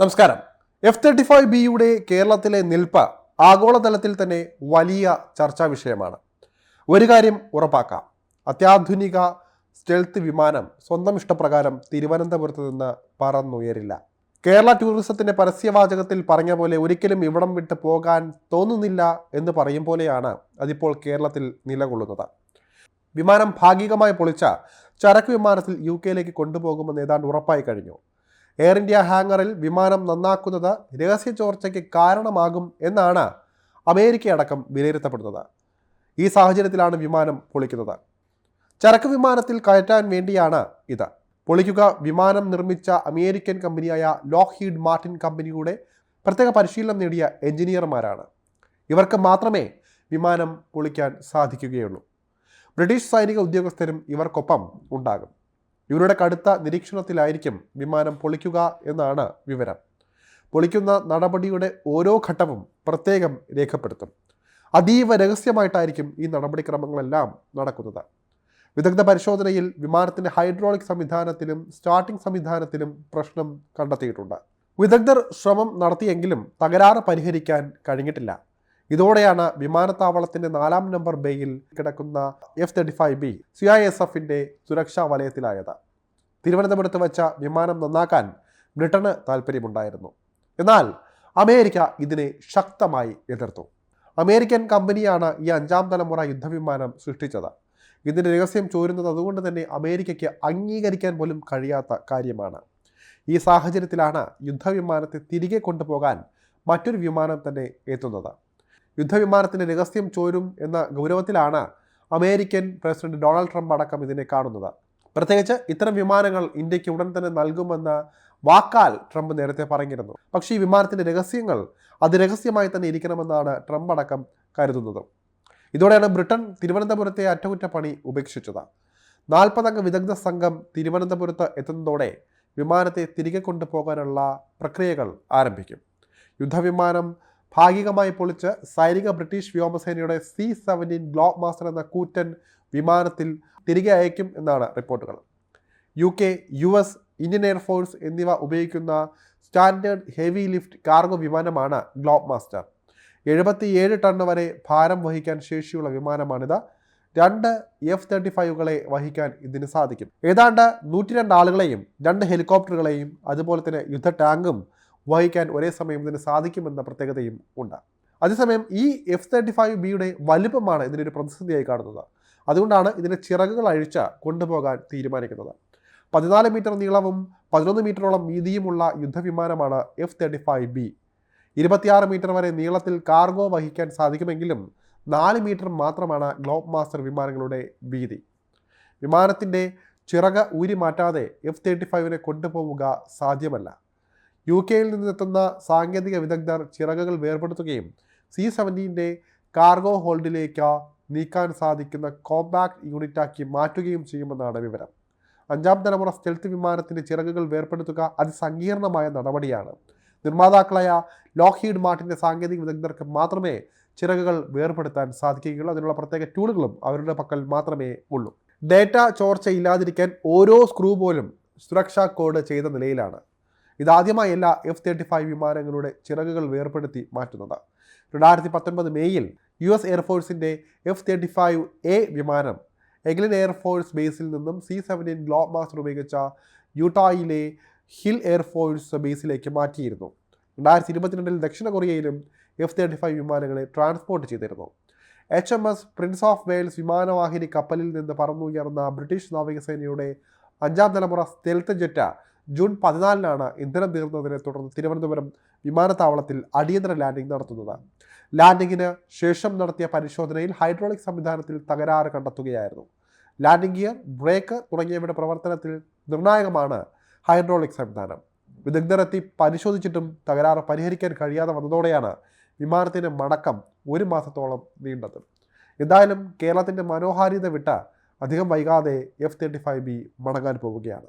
നമസ്കാരം. F thirty five ബിയുടെ കേരളത്തിലെ നിൽപ്പ ആഗോളതലത്തിൽ തന്നെ വലിയ ചർച്ചാ വിഷയമാണ്. ഒരു കാര്യം ഉറപ്പാക്കാം. അത്യാധുനിക സ്റ്റെൽത്ത് വിമാനം സ്വന്തം ഇഷ്ടപ്രകാരം തിരുവനന്തപുരത്ത് നിന്ന് പറന്നുയരില്ല. കേരള ടൂറിസത്തിന്റെ പരസ്യവാചകത്തിൽ പറഞ്ഞ പോലെ ഒരിക്കലും ഇവിടം വിട്ട് പോകാൻ തോന്നുന്നില്ല എന്ന് പറയും പോലെയാണ് അതിപ്പോൾ കേരളത്തിൽ നിലകൊള്ളുന്നത്. വിമാനം ഭാഗികമായി പൊളിച്ച ചരക്ക് വിമാനത്തിൽ യു കെയിലേക്ക് കൊണ്ടുപോകുമെന്ന് ഏതാണ്ട് ഉറപ്പായി കഴിഞ്ഞു. എയർ ഇന്ത്യ ഹാങ്ങറിൽ വിമാനം നന്നാക്കുന്നത് രഹസ്യ ചോർച്ചയ്ക്ക് കാരണമാകും എന്നാണ് അമേരിക്കയടക്കം വിലയിരുത്തപ്പെടുന്നത്. ഈ സാഹചര്യത്തിലാണ് വിമാനം പൊളിക്കുന്നത്. ചരക്ക് വിമാനത്തിൽ കയറ്റാൻ വേണ്ടിയാണ് ഇത്. പൊളിക്കുക വിമാനം നിർമ്മിച്ച അമേരിക്കൻ കമ്പനിയായ ലോക്ക്ഹീഡ് മാർട്ടിൻ കമ്പനിയുടെ പ്രത്യേക പരിശീലനം നേടിയ എഞ്ചിനീയർമാരാണ്. ഇവർക്ക് മാത്രമേ വിമാനം പൊളിക്കാൻ സാധിക്കുകയുള്ളൂ. ബ്രിട്ടീഷ് സൈനിക ഉദ്യോഗസ്ഥരും ഇവർക്കൊപ്പം ഉണ്ടാകും. ഇവരുടെ കടുത്ത നിരീക്ഷണത്തിലായിരിക്കും വിമാനം പൊളിക്കുക എന്നാണ് വിവരം. പൊളിക്കുന്ന നടപടിയുടെ ഓരോ ഘട്ടവും പ്രത്യേകം രേഖപ്പെടുത്തും. അതീവ രഹസ്യമായിട്ടായിരിക്കും ഈ നടപടിക്രമങ്ങളെല്ലാം നടക്കുന്നത്. വിദഗ്ധ പരിശോധനയിൽ വിമാനത്തിന്റെ ഹൈഡ്രോളിക് സംവിധാനത്തിലും സ്റ്റാർട്ടിംഗ് സംവിധാനത്തിലും പ്രശ്നം കണ്ടെത്തിയിട്ടുണ്ട്. വിദഗ്ധർ ശ്രമം നടത്തിയെങ്കിലും തകരാറ് പരിഹരിക്കാൻ കഴിഞ്ഞിട്ടില്ല. ഇതോടെയാണ് വിമാനത്താവളത്തിന്റെ നാലാം നമ്പർ ബേയിൽ കിടക്കുന്ന F thirty five B C I S എഫിന്റെ സുരക്ഷാ വലയത്തിലായത്. തിരുവനന്തപുരത്ത് വെച്ച വിമാനം നന്നാക്കാൻ ബ്രിട്ടന് താല്പര്യമുണ്ടായിരുന്നു എന്നാൽ അമേരിക്ക ഇതിനെ ശക്തമായി എതിർത്തു. അമേരിക്കൻ കമ്പനിയാണ് ഈ അഞ്ചാം തലമുറ യുദ്ധവിമാനം സൃഷ്ടിച്ചത്. ഇതിന്റെ രഹസ്യം ചോരുന്നത് അതുകൊണ്ട് തന്നെ അമേരിക്കയ്ക്ക് അംഗീകരിക്കാൻ പോലും കഴിയാത്ത കാര്യമാണ്. ഈ സാഹചര്യത്തിലാണ് യുദ്ധവിമാനത്തെ തിരികെ കൊണ്ടുപോകാൻ മറ്റൊരു വിമാനം തന്നെ എത്തുന്നത്. യുദ്ധവിമാനത്തിന്റെ രഹസ്യം ചോരും എന്ന ഗൗരവത്തിലാണ് അമേരിക്കൻ പ്രസിഡന്റ് ഡൊണാൾഡ് ട്രംപ് അടക്കം ഇതിനെ കാണുന്നത്. പ്രത്യേകിച്ച് ഇത്തരം വിമാനങ്ങൾ ഇന്ത്യയ്ക്ക് ഉടൻ തന്നെ നൽകുമെന്ന വാക്കാൽ ട്രംപ് നേരത്തെ പറഞ്ഞിരുന്നു. പക്ഷേ ഈ വിമാനത്തിന്റെ രഹസ്യങ്ങൾ അത് രഹസ്യമായി തന്നെ ഇരിക്കണമെന്നാണ് ട്രംപ് അടക്കം കരുതുന്നത്. ഇതോടെയാണ് ബ്രിട്ടൻ തിരുവനന്തപുരത്തെ അറ്റകുറ്റപ്പണി ഉപേക്ഷിച്ചത്. നാൽപ്പതംഗ വിദഗ്ധ സംഘം തിരുവനന്തപുരത്ത് എത്തുന്നതോടെ വിമാനത്തെ തിരികെ കൊണ്ടുപോകാനുള്ള പ്രക്രിയകൾ ആരംഭിക്കും. യുദ്ധവിമാനം ഭാഗികമായി പൊളിച്ച് സൈനിക ബ്രിട്ടീഷ് വ്യോമസേനയുടെ സി സെവന്റീൻ ഗ്ലോബ് മാസ്റ്റർ എന്ന കൂറ്റൻ വിമാനത്തിൽ തിരികെ അയക്കും എന്നാണ് റിപ്പോർട്ടുകൾ. U K U S Indian air force എന്നിവ ഉപയോഗിക്കുന്ന സ്റ്റാൻഡേർഡ് ഹെവി ലിഫ്റ്റ് കാർഗോ വിമാനമാണ് ഗ്ലോബ് മാസ്റ്റർ എഴുപത്തിയേഴ് ടൺ വരെ ഭാരം വഹിക്കാൻ ശേഷിയുള്ള വിമാനമാണിത്. രണ്ട് എഫ് തേർട്ടി ഫൈവുകളെ വഹിക്കാൻ ഇതിന് സാധിക്കും. ഏതാണ്ട് നൂറ്റി രണ്ട് ആളുകളെയും രണ്ട് ഹെലികോപ്റ്ററുകളെയും അതുപോലെ തന്നെ യുദ്ധ ടാങ്കും വഹിക്കാൻ ഒരേ സമയം ഇതിന് സാധിക്കുമെന്ന പ്രത്യേകതയും ഉണ്ട്. അതേസമയം ഈ എഫ് തേർട്ടി ഫൈവ് ബിയുടെ വലുപ്പമാണ് ഇതിനൊരു പ്രതിസന്ധിയായി കാണുന്നത്. അതുകൊണ്ടാണ് ഇതിന്റെ ചിറകുകൾ അഴിച്ച കൊണ്ടുപോകാൻ തീരുമാനിക്കുന്നത്. പതിനാല് മീറ്റർ നീളവും പതിനൊന്ന് മീറ്ററോളം വീതിയുമുള്ള യുദ്ധവിമാനമാണ് എഫ് തേർട്ടി ഫൈവ് ബി. ഇരുപത്തിയാറ് മീറ്റർ വരെ നീളത്തിൽ കാർഗോ വഹിക്കാൻ സാധിക്കുമെങ്കിലും നാല് മീറ്റർ മാത്രമാണ് ഗ്ലോബ് മാസ്റ്റർ വിമാനങ്ങളുടെ വീതി. വിമാനത്തിന്റെ ചിറക് ഊരി മാറ്റാതെ എഫ് തേർട്ടി ഫൈവിനെ കൊണ്ടുപോവുക സാധ്യമല്ല. യു കെയിൽ നിന്നെത്തുന്ന സാങ്കേതിക വിദഗ്ധർ ചിറകുകൾ വേർപെടുത്തുകയും സി സെവന്റീന്റെ കാർഗോ ഹോൾഡിലേക്ക് നീക്കാൻ സാധിക്കുന്ന കോമ്പാക്ട് യൂണിറ്റാക്കി മാറ്റുകയും ചെയ്യുമെന്നാണ് വിവരം. അഞ്ചാം തലമുറ സ്റ്റെൽത്ത് വിമാനത്തിന്റെ ചിറകുകൾ വേർപെടുത്തുക അതിസങ്കീർണമായ നടപടിയാണ്. നിർമ്മാതാക്കളായ ലോക്ഹീഡ് മാർട്ടിന്റെ സാങ്കേതിക വിദഗ്ധർക്ക് മാത്രമേ ചിറകുകൾ വേർപെടുത്താൻ സാധിക്കുകയുള്ളൂ. അതിനുള്ള പ്രത്യേക ടൂളുകളും അവരുടെ പക്കൽ മാത്രമേ ഉള്ളൂ. ഡേറ്റ ചോർച്ച ഇല്ലാതിരിക്കാൻ ഓരോ സ്ക്രൂ പോലും സുരക്ഷാ കോഡ് ചെയ്ത നിലയിലാണ്. ഇതാദ്യമായി എല്ലാ എഫ് തേർട്ടി ഫൈവ് വിമാനങ്ങളുടെ ചിറകുകൾ വേർപെടുത്തി മാറ്റുന്നത്. രണ്ടായിരത്തി പത്തൊൻപത് മെയ്യിൽ യു എസ് എയർഫോഴ്സിന്റെ എഫ് തേർട്ടി ഫൈവ് എ വിമാനം എഗ്ലിൻ എയർഫോഴ്സ് ബേസിൽ നിന്നും സി സെവന്റീൻ ഗ്ലോബ് മാസ്റ്റർ ഉപയോഗിച്ച യൂട്ടായിലെ ഹിൽ എയർഫോഴ്സ് ബേസിലേക്ക് മാറ്റിയിരുന്നു. രണ്ടായിരത്തി ഇരുപത്തിരണ്ടിൽ ദക്ഷിണ കൊറിയയിലും എഫ് തേർട്ടി ഫൈവ് വിമാനങ്ങളെ ട്രാൻസ്പോർട്ട് ചെയ്തിരുന്നു. H M S Prince of Wales വിമാനവാഹിനി കപ്പലിൽ നിന്ന് പറന്നുയർന്ന ബ്രിട്ടീഷ് നാവികസേനയുടെ അഞ്ചാം തലമുറ സ്റ്റെൽത്ത് ജെറ്റ ജൂൺ പതിനാലിനാണ് ഇന്ധനം തീർന്നതിനെ തുടർന്ന് തിരുവനന്തപുരം വിമാനത്താവളത്തിൽ അടിയന്തര ലാൻഡിംഗ് നടത്തുന്നത്. ലാൻഡിങ്ങിന് ശേഷം നടത്തിയ പരിശോധനയിൽ ഹൈഡ്രോളിക് സംവിധാനത്തിൽ തകരാറ് കണ്ടെത്തുകയായിരുന്നു. ലാൻഡിംഗ് ഗിയർ ബ്രേക്ക് തുടങ്ങിയവയുടെ പ്രവർത്തനത്തിൽ നിർണായകമാണ് ഹൈഡ്രോളിക് സംവിധാനം. വിദഗ്ധരെത്തി പരിശോധിച്ചിട്ടും തകരാറ് പരിഹരിക്കാൻ കഴിയാതെ വന്നതോടെയാണ് വിമാനത്തിന്റെ മടക്കം ഒരു മാസത്തോളം നീണ്ടത്. എന്തായാലും കേരളത്തിന്റെ മനോഹാരിത വിട്ട അധികം വൈകാതെ എഫ് തേർട്ടി ഫൈവ് ബി മടങ്ങാൻ പോവുകയാണ്.